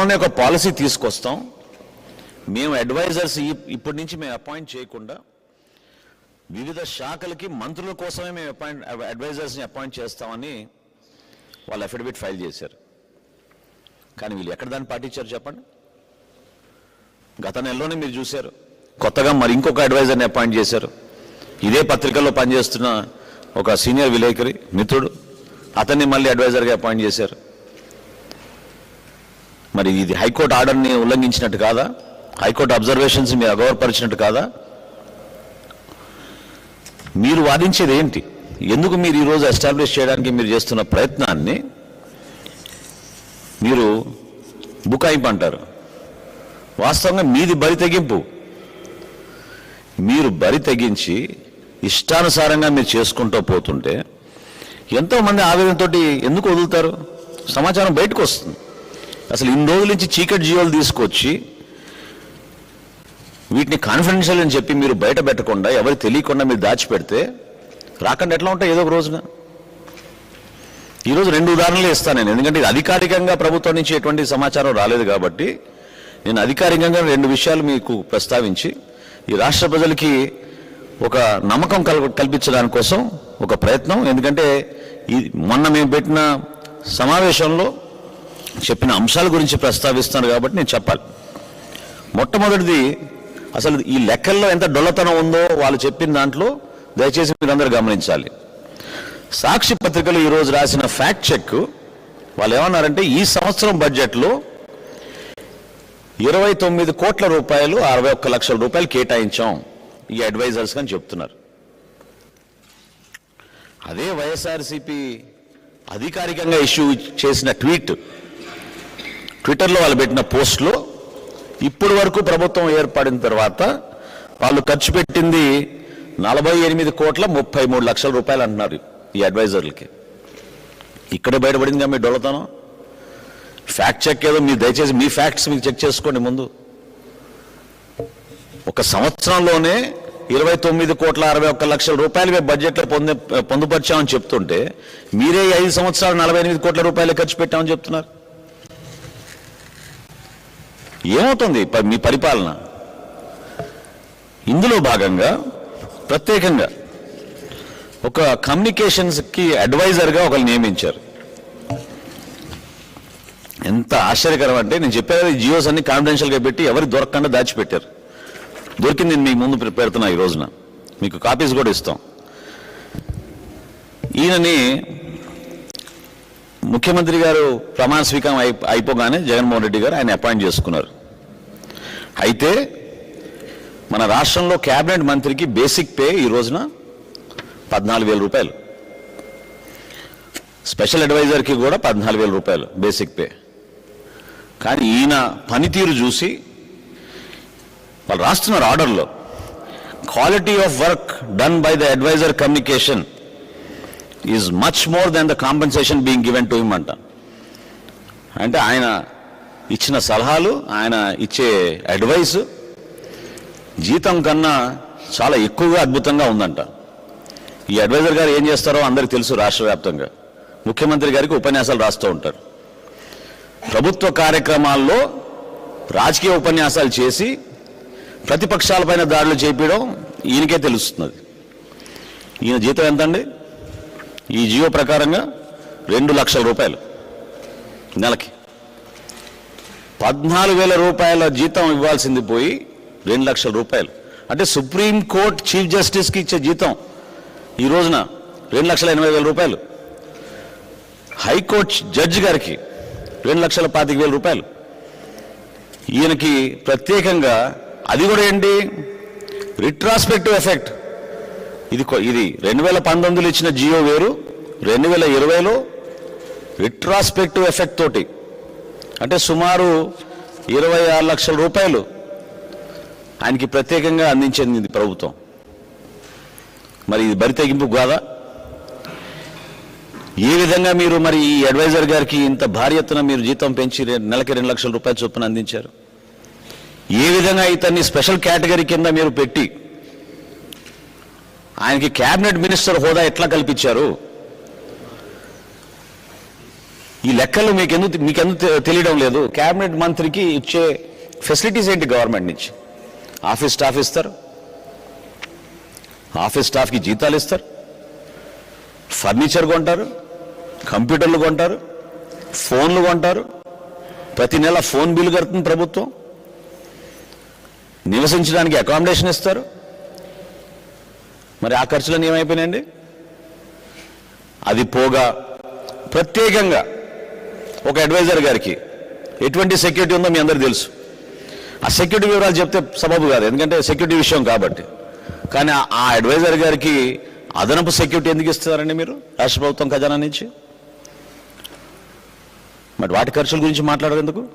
త్వరలోనే ఒక పాలసీ తీసుకొస్తాం. మేము అడ్వైజర్స్ ఇప్పటి నుంచి మేము అపాయింట్ చేయకుండా వివిధ శాఖలకి మంత్రుల కోసమే మేము అపాయింట్ అడ్వైజర్స్ని అపాయింట్ చేస్తామని వాళ్ళు అఫిడవిట్ ఫైల్ చేశారు. కానీ వీళ్ళు ఎక్కడ దాన్ని పాటించారు చెప్పండి? గత నెలలోనే మీరు చూశారు. కొత్తగా మరి ఇంకొక అడ్వైజర్ని అపాయింట్ చేశారు. ఇదే పత్రికల్లో పనిచేస్తున్న ఒక సీనియర్ విలేకరి మిత్రుడు అతన్ని మళ్ళీ అడ్వైజర్గా అపాయింట్ చేశారు. మరి ఇది హైకోర్టు ఆర్డర్ని ఉల్లంఘించినట్టు కాదా? హైకోర్టు అబ్జర్వేషన్స్ మీరు అగౌరవపరిచినట్టు కాదా? మీరు వాదించేది ఏంటి? ఎందుకు మీరు ఈరోజు ఎస్టాబ్లిష్ చేయడానికి మీరు చేస్తున్న ప్రయత్నాన్ని మీరు బుకాయింపు అంటారు వాస్తవంగా మీది బరి తెగింపు. మీరు బరి తెగించి ఇష్టానుసారంగా మీరు చేసుకుంటూ పోతుంటే ఎంతోమంది ఆవేదనతోటి ఎందుకు వదులుతారు? సమాచారం బయటకు వస్తుంది. అసలు ఇన్ని రోజుల నుంచి చీకటి జీవాలు తీసుకొచ్చి వీటిని కాన్ఫిడెన్షియల్ అని చెప్పి మీరు బయట పెట్టకుండా ఎవరు తెలియకుండా మీరు దాచిపెడితే రాకుండా ఎట్లా ఉంటాయి ఏదో ఒక రోజున? ఈరోజు రెండు ఉదాహరణలు ఇస్తాను నేను. ఎందుకంటే ఇది అధికారికంగా ప్రభుత్వం నుంచి ఎటువంటి సమాచారం రాలేదు కాబట్టి నేను అధికారికంగా రెండు విషయాలు మీకు ప్రస్తావించి ఈ రాష్ట్ర ప్రజలకి ఒక నమ్మకం కల్ కల్పించడానికి కోసం ఒక ప్రయత్నం. ఎందుకంటే ఈ మొన్న మేము పెట్టిన సమావేశంలో చెప్పిన అంశాల గురించి ప్రస్తావిస్తున్నారు కాబట్టి నేను చెప్పాలి. మొట్టమొదటిది అసలు ఈ లెక్కల్లో ఎంత డొల్లతనం ఉందో వాళ్ళు చెప్పిన దాంట్లో దయచేసి మీరందరూ గమనించాలి. సాక్షి పత్రికలు ఈరోజు రాసిన ఫ్యాక్ట్ చెక్ వాళ్ళు ఏమన్నారంటే ఈ సంవత్సరం బడ్జెట్లో ఇరవై తొమ్మిది కోట్ల రూపాయలు అరవై ఒక్క లక్షల రూపాయలు కేటాయించాం ఈ అడ్వైజర్స్ అని చెప్తున్నారు. అదే వైఎస్ఆర్సిపి అధికారికంగా ఇష్యూ చేసిన ట్వీట్ ట్విట్టర్లో వాళ్ళు పెట్టిన పోస్ట్లో ఇప్పటి వరకు ప్రభుత్వం ఏర్పడిన తర్వాత వాళ్ళు ఖర్చు పెట్టింది నలభై ఎనిమిది కోట్ల ముప్పై మూడు లక్షల రూపాయలు అంటున్నారు ఈ అడ్వైజర్లకి. ఇక్కడే బయటపడిందిగా మీ డొలతనం ఫ్యాక్ట్ చెక్ ఏదో మీరు దయచేసి మీ ఫ్యాక్ట్స్ మీకు చెక్ చేసుకోండి ముందు. ఒక సంవత్సరంలోనే ఇరవై తొమ్మిది కోట్ల అరవై ఒక్క లక్షల రూపాయలు మేము బడ్జెట్లో పొందే పొందుపరిచామని చెప్తుంటే మీరే ఈ ఐదు సంవత్సరాలు నలభై ఎనిమిది కోట్ల రూపాయలు ఖర్చు పెట్టామని చెప్తున్నారు. ఏమవుతుంది? ప- మీ పరిపాలన. ఇందులో భాగంగా ప్రత్యేకంగా ఒక కమ్యూనికేషన్స్కి అడ్వైజర్గా ఒకరు నియమించారు. ఎంత ఆశ్చర్యకరం అంటే నేను చెప్పాను జియోస్ అన్ని కాన్ఫిడెన్షియల్గా పెట్టి ఎవరు దొరకకుండా దాచిపెట్టారు. దొరికింది నేను మీకు ముందు పెడుతున్నా ఈ రోజున. మీకు కాపీస్ కూడా ఇస్తాం. ఈయనని ముఖ్యమంత్రి గారు ప్రమాణ స్వీకారం అయి అయిపోగానే జగన్మోహన్ రెడ్డి గారు ఆయన అపాయింట్ చేసుకున్నారు. అయితే మన రాష్ట్రంలో క్యాబినెట్ మంత్రికి బేసిక్ పే ఈ రోజున పద్నాలుగు వేల రూపాయలు. స్పెషల్ అడ్వైజర్కి కూడా పద్నాలుగు వేల రూపాయలు బేసిక్ పే. కానీ ఈయన పనితీరు చూసి వాళ్ళు రాస్తున్నారు ఆర్డర్లో. Quality of work done by the adviser communication is much more than the compensation being given to him అంట. అంటే ఆయన ఇచ్చిన సలహాలు ఆయన ఇచ్చే అడ్వైస్ జీతం కన్నా చాలా ఎక్కువగా అద్భుతంగా ఉందంట. ఈ అడ్వైజర్ గారు ఏం చేస్తారో అందరికీ తెలుసు రాష్ట్ర వ్యాప్తంగా. ముఖ్యమంత్రి గారికి ఉపన్యాసాలు రాస్తూ ఉంటారు. ప్రభుత్వ కార్యక్రమాల్లో రాజకీయ ఉపన్యాసాలు చేసి ప్రతిపక్షాలపైన దాడులు చేపించడం ఈయనకే తెలుస్తున్నది. ఈయన జీతం ఎంతండి? ఈ జియో ప్రకారంగా రెండు లక్షల రూపాయలు నెలకి. పద్నాలుగు వేల రూపాయల జీతం ఇవ్వాల్సింది పోయి రెండు లక్షల రూపాయలు. అంటే సుప్రీం కోర్ట్ చీఫ్ జస్టిస్కి ఇచ్చే జీతం ఈ రోజున రెండు లక్షల ఎనభై వేల రూపాయలు. హైకోర్టు జడ్జి గారికి రెండు లక్షల పాతిక వేల రూపాయలు. ఈయనకి ప్రత్యేకంగా అది కూడా ఏంటి? రిట్రాస్పెక్టివ్ ఎఫెక్ట్ ఇది కొ- ఇది రెండు వేల పంతొమ్మిదిలో ఇచ్చిన జియో వేరు రెండు వేల ఇరవైలో రిట్రాస్పెక్టివ్ ఎఫెక్ట్ తోటి. అంటే సుమారు ఇరవై ఆరు లక్షల రూపాయలు ఆయనకి ప్రత్యేకంగా అందించింది ఇది ప్రభుత్వం. మరి ఇది బరి తెగింపు కాదా? ఏ విధంగా మీరు మరి ఈ అడ్వైజర్ గారికి ఇంత భారీ ఎత్తున మీరు జీతం పెంచి నెలకి రెండు లక్షల రూపాయల చొప్పున అందించారు. ఏ విధంగా ఇతన్ని స్పెషల్ కేటగిరీ కింద మీరు పెట్టి ఆయనకి క్యాబినెట్ మినిస్టర్ హోదా ఎట్లా కల్పించారు? ఈ లెక్కలు మీకు ఎందుకు మీకు ఎందుకు తె- తెలియడం లేదు. క్యాబినెట్ మంత్రికి ఇచ్చే ఫెసిలిటీస్ ఏంటి గవర్నమెంట్ నుంచి? ఆఫీస్ స్టాఫ్ ఇస్తారు. ఆఫీస్ స్టాఫ్కి జీతాలు ఇస్తారు. ఫర్నిచర్ కొంటారు. కంప్యూటర్లు కొంటారు. ఫోన్లు కొంటారు. ప్రతి నెల ఫోన్ బిల్లు కడుతుంది ప్రభుత్వం. నివసించడానికి అకామిడేషన్ ఇస్తారు. మరి ఆ ఖర్చులన్నీ ఏమైపోయినాయండి? అది పోగా ప్రత్యేకంగా ఒక అడ్వైజర్ గారికి ఎటువంటి సెక్యూరిటీ ఉందో మీ అందరికీ తెలుసు. ఆ సెక్యూరిటీ వివరాలు చెప్తే సబబు కాదు ఎందుకంటే సెక్యూరిటీ విషయం కాబట్టి. కానీ ఆ- ఆ అడ్వైజర్ గారికి అదనపు సెక్యూరిటీ ఎందుకు ఇస్తారండి మీరు రాష్ట్ర ప్రభుత్వం ఖజానా నుంచి? మరి వాటి ఖర్చుల గురించి మాట్లాడేందుకు